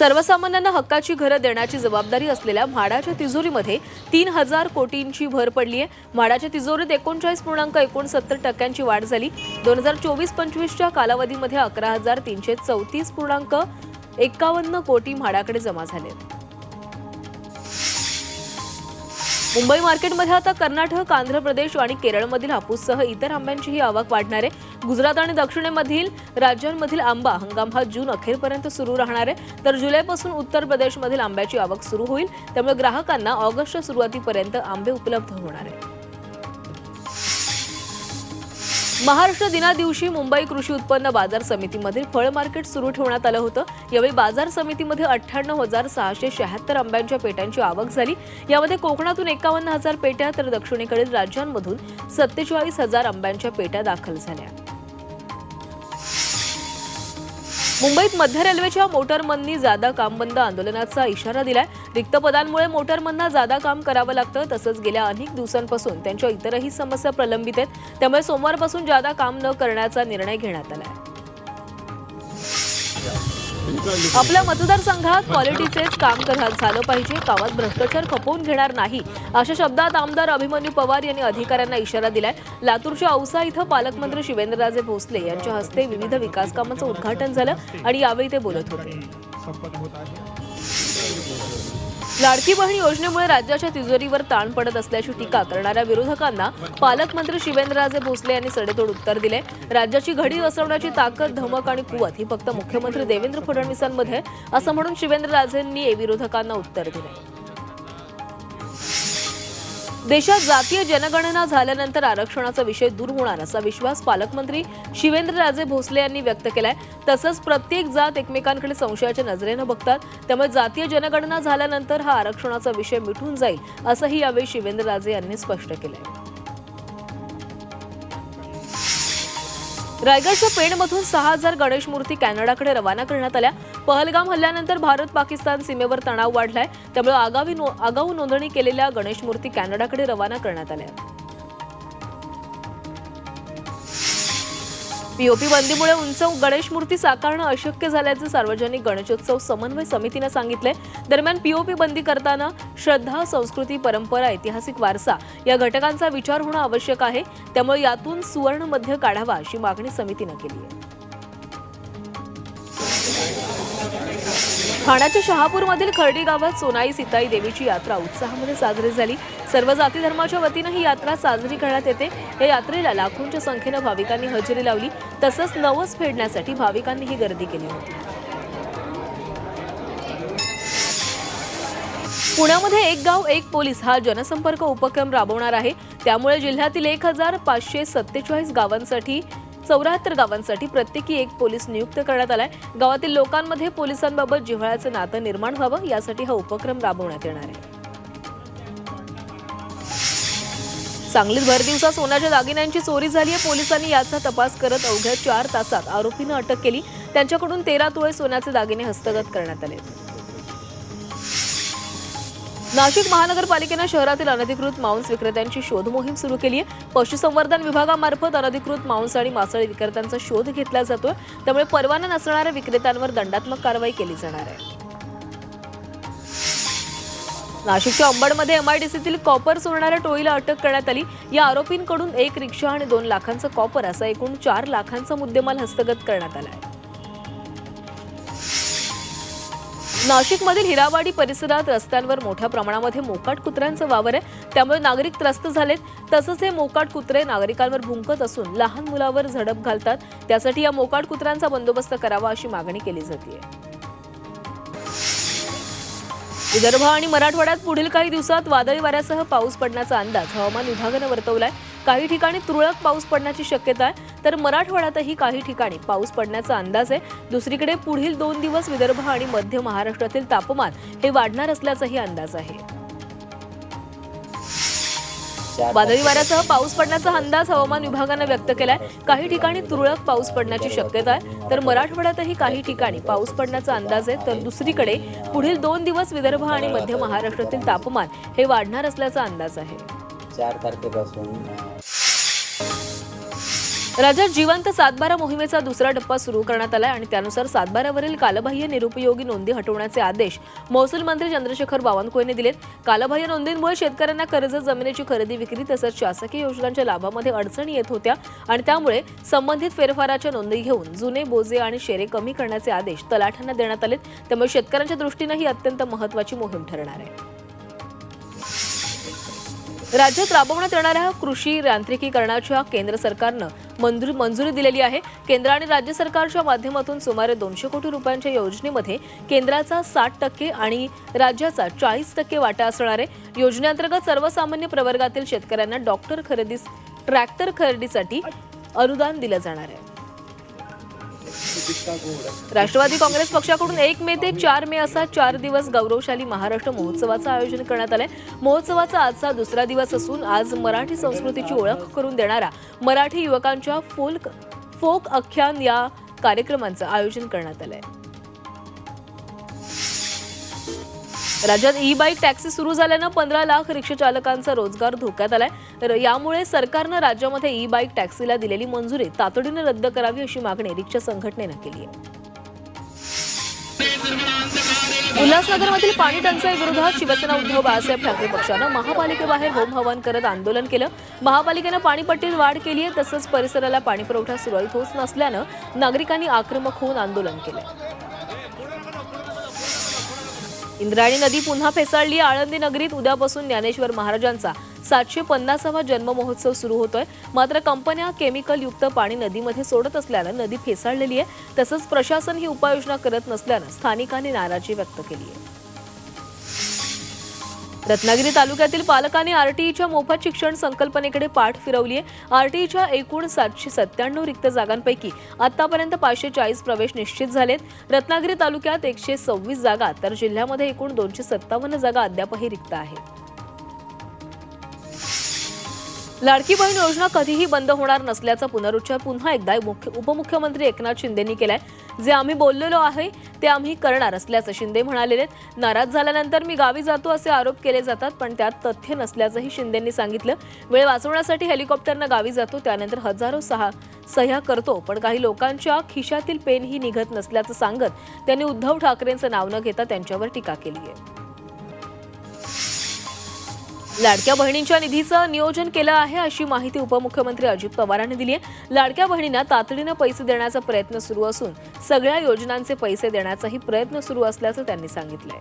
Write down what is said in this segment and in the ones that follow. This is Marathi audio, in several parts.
सर्वसामान्यांना हक्काची घरं देण्याची जबाबदारी असलेल्या म्हाडाच्या तिजोरीमध्ये तीन हजार कोटींची भर पडली आहे म्हाडाच्या तिजोरीत एकोणचाळीस पूर्णांक एकोणसत्तर टक्क्यांची वाढ झाली. दोन हजार चोवीस पंचवीसच्या कालावधीमध्ये अकरा हजार तीनशे चौतीस पूर्णांक एकावन्न कोटी म्हाडाकडे जमा झाले. मुंबई मार्केटमध्ये आता कर्नाटक आंध्र प्रदेश आणि केरळमधील हापूससह इतर आंब्यांचीही आवक वाढणार आहे. गुजरात आणि दक्षिणेमधील राज्यांमधील आंबा हंगाम हा जून अखेरपर्यंत सुरू राहणार आहे. तर जुलैपासून उत्तर प्रदेशमधील आंब्याची आवक सुरू होईल. त्यामुळे ग्राहकांना ऑगस्टच्या सुरुवातीपर्यंत आंबे उपलब्ध होणार आहे महाराष्ट्र दिना दिवशी मुंबई कृषी उत्पन्न बाजार समितीमध्ये फळ मार्केट सुरू ठेवण्यात आलं होतं. यावेळी बाजार समितीमध्ये अठ्ठ्याण्णव हजार सहाशे शहात्तर आंब्यांच्या पेट्यांची आवक झाली. यामध्ये कोकणातून एकावन्न हजार पेट्या तर दक्षिणेकडील राज्यांमधून सत्तेचाळीस हजार आंब्यांच्या पेट्या दाखल झाल्या. मुंबईत मध्य रेल्वेच्या मोटरमननी जादा काम बंद आंदोलनाचा इशारा दिलाय. रिक्त पदांमुळे मोटरमनना जादा काम करावं लागतं. तसंच गेल्या अनेक दिवसांपासून त्यांच्या इतरही समस्या प्रलंबित आहेत. त्यामुळे सोमवारपासून जादा काम न करण्याचा निर्णय घेण्यात आलाय. आपल्या मतदारसंघात क्वालिटीचेच काम करा झालं पाहिजे. गावात भ्रष्टाचार खपवून घेणार नाही. अशा शब्दात आमदार अभिमन्यू पवार यांनी अधिकाऱ्यांना इशारा दिलाय. लातूरच्या औसा इथं पालकमंत्री शिवेंद्रराजे भोसले यांच्या हस्ते विविध विकास कामांचं उद्घाटन झालं आणि यावेळी ते बोलत होते. लाडकी बहीण योजनेमुळे राज्याच्या तिजोरीवर ताण पडत असल्याची टीका करणाऱ्या विरोधकांना पालकमंत्री शिवेंद्रराजे भोसले यांनी सडेतोड उत्तर दिले. राज्याची घडी बसवण्याची ताकद धमक आणि कुवत ही फक्त मुख्यमंत्री देवेंद्र फडणवीसांमध्ये असं म्हणून शिवेंद्रराजेंनी विरोधकांना उत्तर दिले. देशात जातीय जनगणना झाल्यानंतर आरक्षणाचा विषय दूर होणार असा विश्वास पालकमंत्री शिवेंद्रराजे भोसले यांनी व्यक्त केलाय. तसंच प्रत्येक जात एकमेकांकडे संशयाच्या नजरेनं बघतात. त्यामुळे जातीय जनगणना झाल्यानंतर हा आरक्षणाचा विषय मिटून जाईल असंही यावेळी शिवेंद्रराजे यांनी स्पष्ट केलंय. रायगडच्या पेणमधून सहा हजार गणेश मूर्ती कॅनडाकडे रवाना करण्यात आल्या. पहलगाम हल्ल्यानंतर भारत पाकिस्तान सीमेवर तणाव वाढलाय. त्यामुळे आगावी नो- आगाऊ नोंदणी केलेल्या गणेश मूर्ती कॅनडाकडे रवाना करण्यात आल्या. पीओपी बंदीमुळे उंच गणेश मूर्ती साकारणं अशक्य झाल्याचं सार्वजनिक गणेशोत्सव समन्वय समितीनं सांगितलंय. दरम्यान पीओपी बंदी करताना श्रद्धा संस्कृती परंपरा ऐतिहासिक वारसा या घटकांचा विचार होणं आवश्यक आहे. त्यामुळे यातून सुवर्णमध्य काढावा अशी मागणी समितीनं केली आहे. ठाण्याच्या शहापूरमधील खर्डी गावात सोनाई सीताई देवीची यात्रा उत्साहामध्ये साजरी झाली. सर्व जाती धर्माच्या वतीनं ही यात्रा साजरी करण्यात येते. या यात्रेला लाखोंच्या संख्येनं भाविकांनी हजेरी लावली. तसंच नवस फेडण्यासाठी भाविकांनी ही गर्दी केली होती. पुण्यामध्ये एक गाव एक पोलीस हा जनसंपर्क उपक्रम राबवणार आहे. त्यामुळे जिल्ह्यातील एक हजार पाचशे सत्तेचाळीस गावांसाठी चौऱ्याहत्तर गावांसाठी प्रत्येकी एक पोलीस नियुक्त करण्यात आलाय. गावातील लोकांमध्ये पोलिसांबाबत जिव्हाळ्याचं नातं निर्माण व्हावं यासाठी हा उपक्रम राबवण्यात येणार आहे. सांगलीत भर दिवसा सोन्याच्या दागिन्यांची चोरी झाली आहे. पोलिसांनी याचा तपास करत अवघ्या चार तासात आरोपीनं अटक केली. त्यांच्याकडून तेरा तोळे सोन्याचे दागिने हस्तगत करण्यात आले. नाशिक महानगरपालिकेनं शहरातील अनधिकृत मांस विक्रेत्यांची शोध मोहीम सुरू केली आहे. पशुसंवर्धन विभागामार्फत अनधिकृत मांस आणि मासळी विक्रेत्यांचा शोध घेतला जातोय. त्यामुळे परवाना नसणाऱ्या विक्रेत्यांवर दंडात्मक कारवाई केली जाणार आहे. नाशिकच्या अंबडमध्ये एमआयडीसीतील कॉपर चोरणाऱ्या टोळीला अटक करण्यात आली. या आरोपींकडून एक रिक्षा आणि दोन लाखांचं कॉपर असा एकूण चार लाखांचा मुद्देमाल हस्तगत करण्यात आला आहे. नाशिकमधील हिरावाडी परिसरात रस्त्यांवर मोठ्या प्रमाणामध्ये मोकाट कुत्र्यांचं वावर आहे. त्यामुळे नागरिक त्रस्त झालेत. तसंच हे मोकाट कुत्रे नागरिकांवर भुंकत असून लहान मुलावर झडप घालतात. त्यासाठी या मोकाट कुत्र्यांचा बंदोबस्त करावा अशी मागणी केली जाते विदर्भ आणि मराठवाड्यात पुढील काही दिवसात वादळी वाऱ्यासह पाऊस पडण्याचा अंदाज हवामान विभागानं वर्तवलाय. काही ठिकाणी तुरळक पाऊस पडण्याची शक्यता आहे तर मराठवाड्यातही काही ठिकाणी पाऊस पडण्याचा अंदाज आहे. दुसरीकडे पुढील दोन दिवस विदर्भ आणि मध्य महाराष्ट्रातील तापमान हे वाढणार असल्याचाही अंदाज आहे. वादळी वाऱ्यासह पाऊस पडण्याचा अंदाज हवामान विभागानं व्यक्त केलाय. काही ठिकाणी तुरळक पाऊस पडण्याची शक्यता आहे. तर मराठवाड्यातही काही ठिकाणी पाऊस पडण्याचा अंदाज आहे. तर दुसरीकडे पुढील दोन दिवस विदर्भ आणि मध्य महाराष्ट्रातील तापमान हे वाढणार असल्याचा अंदाज आहे. चार तारखेपासून राज्यात जिवंत सातबारा मोहिमेचा दुसरा टप्पा सुरू करण्यात आलाय आणि त्यानुसार सातबाऱ्यावरील कालबाह्य निरुपयोगी नोंदी हटवण्याचे आदेश महसूल मंत्री चंद्रशेखर बावनकुळेने दिलेत. कालबाह्य नोंदींमुळे शेतकऱ्यांना कर्ज जमिनीची खरेदी विक्री तसंच शासकीय योजनांच्या लाभामध्ये अडचणी येत होत्या आणि त्यामुळे संबंधित फेरफाराच्या नोंदी घेऊन जुने बोजे आणि शेरे कमी करण्याचे आदेश तलाठ्यांना देण्यात आलेत. त्यामुळे शेतकऱ्यांच्या दृष्टीनं ही अत्यंत महत्वाची मोहीम ठरणार आहे. राज्यात राबवण्यात येणाऱ्या कृषी यांत्रिकीकरणाच्या केंद्र सरकारनं मंजूर मंजुरी दिलेली आहे. केंद्र आणि राज्य सरकारच्या माध्यमातून सुमारे दोनशे कोटी रुपयांच्या योजनेमध्ये केंद्राचा साठ टक्के आणि राज्याचा चाळीस टक्के वाटा असणार आहे. योजनेअंतर्गत सर्वसामान्य प्रवर्गातील शेतकऱ्यांना डॉक्टर खरेदीस ट्रॅक्टर खरेदीसाठी अनुदान दिलं जाणार आहे. राष्ट्रवादी काँग्रेस पक्षाकडून एक मे ते चार मे असा चार दिवस गौरवशाली महाराष्ट्र महोत्सवाचं आयोजन करण्यात आलंय. महोत्सवाचा आजचा दुसरा दिवस असून आज मराठी संस्कृतीची ओळख करून देणारा मराठी युवकांच्या फोल्क फोक आख्यान या कार्यक्रमांचं आयोजन करण्यात आलंय. राज्यात ई बाईक टॅक्सी सुरू झाल्यानं पंधरा लाख रिक्षाचालकांचा रोजगार धोक्यात आलाय. तर यामुळे सरकारनं राज्यामध्ये ई बाईक टॅक्सीला दिलेली मंजुरी तातडीनं रद्द करावी अशी मागणी रिक्षा संघटनेनं केली आहे. उल्हासनगरमधील पाणी टंचाई विरोधात शिवसेना उद्धव बाळासाहेब ठाकरे पक्षानं महापालिकेबाहेर होम हवन करत आंदोलन केलं. महापालिकेनं पाणीपट्टीत वाढ केली आहे तसंच परिसराला पाणीपुरवठा सुरळीत होत नसल्यानं नागरिकांनी आक्रमक होऊन आंदोलन केलं. इंद्रायणी नदी पुन्हा फेसाळली. आळंदी नगरीत उद्यापासून ज्ञानेश्वर महाराजांचा सातशे पन्नासावा जन्म महोत्सव सुरू होतोय. मात्र कंपन्या केमिकल युक्त पाणी नदीमध्ये सोडत असल्यानं नदी फेसाळलेली आहे. तसंच प्रशासन ही उपाययोजना करत नसल्यानं स्थानिकांनी नाराजी व्यक्त केली आहे. रत्नागिरी तालुक्यातील पालकांनी आरटीईच्या मोफत शिक्षण संकल्पनेकडे पाठ फिरवली आहे. आरटीईच्या एकूण सातशे सत्त्याण्णव रिक्त जागांपैकी आतापर्यंत पाचशे चाळीस प्रवेश निश्चित झालेत. रत्नागिरी तालुक्यात एकशे सव्वीस जागा तर जिल्ह्यामध्ये एकूण दोनशे सत्तावन्न जागा अद्यापही रिक्त आहेत. लाडकी बहीण योजना कधीही बंद होणार नसल्याचा पुनरुच्चार पुन्हा एकदा मुख्य उपमुख्यमंत्री एकनाथ शिंदेनी केलाय. जे आम्ही बोललेलो आहे ते आम्ही करणार असल्याचं शिंदे म्हणालेले आहेत. नाराज झाल्यानंतर मी गावी जातो असे आरोप केले जातात पण त्यात तथ्य नसल्याचंही शिंदेंनी सांगितलं. वेळ वाचवण्यासाठी हेलिकॉप्टरनं गावी जातो त्यानंतर हजारो सहा सह्या करतो पण काही लोकांच्या खिशातील पेनही निघत नसल्याचं सांगत त्यांनी उद्धव ठाकरेंचं नाव न घेता त्यांच्यावर टीका केली आहे लाडक्या बहिणींच्या निधीचं नियोजन केलं आहे अशी माहिती उपमुख्यमंत्री अजित पवारांनी दिली आहे. लाडक्या बहिणींना तातडीनं पैसे देण्याचा प्रयत्न सुरू असून सगळ्या योजनांचे पैसे देण्याचाही प्रयत्न सुरू असल्याचं त्यांनी सांगितलंय.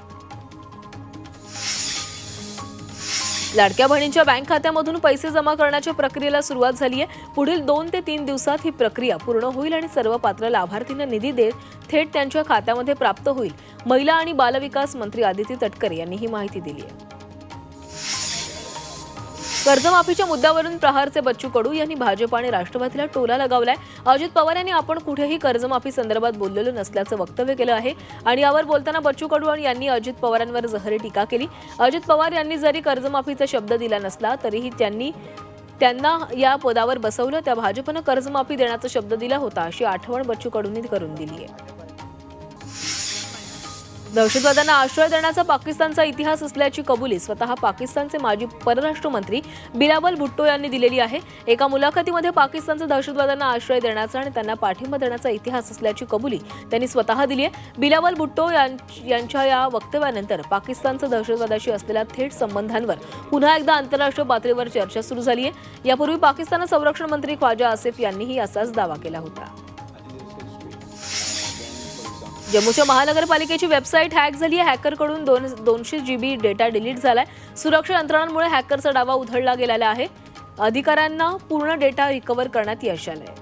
लाडक्या बहिणींच्या बँक खात्यामधून पैसे जमा करण्याच्या प्रक्रियेला सुरुवात झाली आहे पुढील दोन ते तीन दिवसात ही प्रक्रिया पूर्ण होईल आणि सर्व पात्र लाभार्थींना निधी देत थेट त्यांच्या खात्यामध्ये प्राप्त होईल. महिला आणि बालविकास मंत्री आदिती तटकरे यांनी ही माहिती दिली आहे कर्जमाफीच्या मुद्द्यावरून प्रहारचे बच्चू कडू यांनी भाजप आणि राष्ट्रवादीला टोला लगावलाय. अजित पवार यांनी आपण कुठेही कर्जमाफी संदर्भात बोललेलो नसल्याचं वक्तव्य केलं आहे. आणि यावर बोलताना बच्चू कडू आणि यांनी अजित पवारांवर जहरी टीका केली. अजित पवार यांनी जरी कर्जमाफीचा शब्द दिला नसला तरीही त्यांनी त्यांना या पदावर बसवलं. त्या भाजपनं कर्जमाफी देण्याचा शब्द दिला होता अशी आठवण बच्चू कडूंनी करून दिली आहे दहशतवाद्यांना आश्रय देण्याचा पाकिस्तानचा इतिहास असल्याची कबुली स्वतः पाकिस्तानचे माजी परराष्ट्र मंत्री बिलावल भुट्टो यांनी दिलेली आहे. एका मुलाखतीमध्ये पाकिस्तानचा दहशतवाद्यांना आश्रय देण्याचा आणि त्यांना पाठिंबा देण्याचा इतिहास असल्याची कबुली त्यांनी स्वतः दिली आहे. बिलावल भुट्टो यां- यांच्या या वक्तव्यानंतर पाकिस्तानचं दहशतवादाशी असलेल्या थेट संबंधांवर पुन्हा एकदा आंतरराष्ट्रीय पातळीवर चर्चा सुरू झाली आहे. यापूर्वी पाकिस्तानचे संरक्षण मंत्री ख्वाजा आसिफ यांनीही असाच दावा केला होता. जम्मूच्या महानगरपालिकेची वेबसाईट हॅक झाली आहे. हॅकरकडून दोन दोनशे जीबी डेटा डिलीट झालाय. सुरक्षा यंत्रणांमुळे हॅकरचा डावा उधळला गेलेला आहे. अधिकाऱ्यांना पूर्ण डेटा रिकव्हर करण्यात यश आलंय.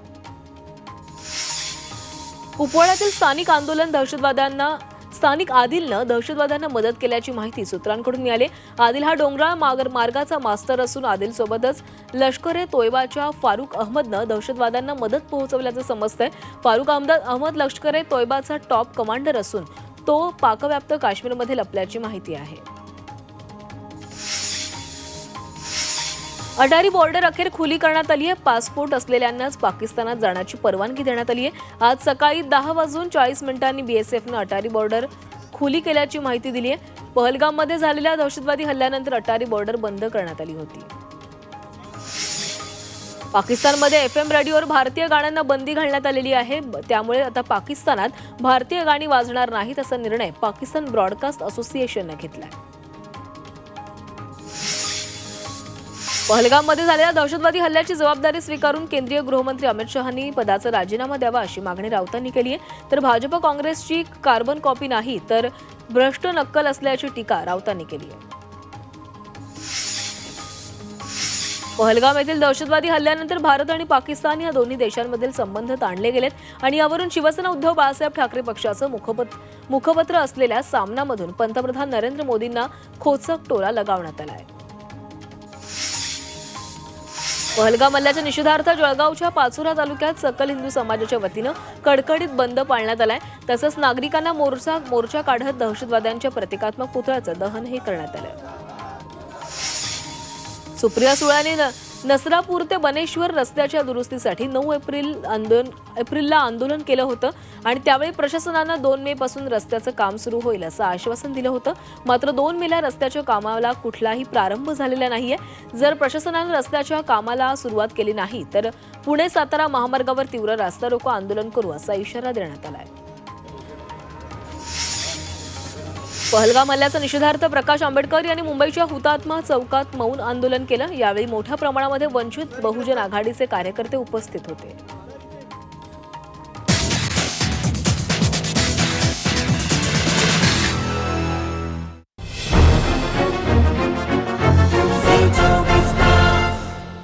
कुपवाड्यातील स्थानिक आंदोलन दहशतवाद्यांना स्थानिक आदिलनं दहशतवाद्यांना मदत केल्याची माहिती सूत्रांकडून मिळाली. आदिल हा डोंगराळ मागर मार्गाचा मास्तर असून आदिलसोबतच लष्कर ए तोयबाच्या फारुख अहमदनं दहशतवाद्यांना मदत पोहोचवल्याचं समजतंय. फारुख अहमद अहमद लष्कर ए तोयबाचा टॉप कमांडर असून तो पाकव्याप्त काश्मीरमध्ये लपल्याची माहिती आहे. अटारी बॉर्डर अखेर खुली करण्यात आली आहे. पासपोर्ट असलेल्यांनाच पाकिस्तानात जाण्याची परवानगी देण्यात आली आहे. आज सकाळी दहा वाजून चाळीस मिनिटांनी बीएसएफनं अटारी बॉर्डर खुली केल्याची माहिती दिली आहे. पहलगाममध्ये झालेल्या दहशतवादी हल्ल्यानंतर अटारी बॉर्डर बंद करण्यात आली होती. पाकिस्तानमध्ये एफ एम रेडिओवर भारतीय गाण्यांना बंदी घालण्यात आलेली आहे. त्यामुळे आता पाकिस्तानात भारतीय गाणी वाजणार नाहीत असा निर्णय पाकिस्तान ब्रॉडकास्ट असोसिएशननं घेतलाय. पहलगाममध्ये झालेल्या दहशतवादी हल्ल्याची जबाबदारी स्वीकारून केंद्रीय गृहमंत्री अमित शहानी पदाचा राजीनामा द्यावा अशी मागणी राऊतांनी केली आहे. तर भाजप काँग्रेसची कार्बन कॉपी नाही तर भ्रष्ट नक्कल असल्याची टीका राऊतांनी केली आहे. पहलगाम येथील दहशतवादी हल्ल्यानंतर भारत आणि पाकिस्तान या दोन्ही देशांमधील संबंध ताणले गेलेत आणि यावरून शिवसेना उद्धव बाळासाहेब ठाकरे पक्षाचं मुखपत्र मुखपत्र असलेल्या सामनामधून पंतप्रधान नरेंद्र मोदींना खोचक टोला लगावण्यात आला आहे. पहलगाम हल्ल्याच्या निषेधार्थ जळगावच्या पाचोरा तालुक्यात सकल हिंदू समाजाच्या वतीनं कडकडीत बंद पाळण्यात आलाय. तसंच नागरिकांना मोर्चा मोर्चा काढत दहशतवाद्यांच्या प्रतिकात्मक पुतळ्याचं दहनही करण्यात आलं सुप्रिया सुळाने न- नसरापूर ते बनेश्वर रस्त्याच्या दुरुस्तीसाठी नऊ एप्रिल आंदोलन एप्रिलला आंदोलन केलं होतं आणि त्यावेळी प्रशासनानं दोन मे पासून रस्त्याचं काम सुरू होईल असं आश्वासन दिलं होतं. मात्र दोन मेला रस्त्याच्या कामाला कुठलाही प्रारंभ झालेला नाहीये. जर प्रशासनानं रस्त्याच्या कामाला सुरुवात केली नाही तर पुणे सातारा महामार्गावर तीव्र रास्ता रोको आंदोलन करू असा इशारा देण्यात आला आहे पहलगाम हल्ल्याचा निषेधार्थ प्रकाश आंबेडकर यांनी मुंबईच्या हुतात्मा चौकात मौन आंदोलन केलं. यावेळी मोठ्या प्रमाणामध्ये वंचित बहुजन आघाडीचे कार्यकर्ते उपस्थित होते.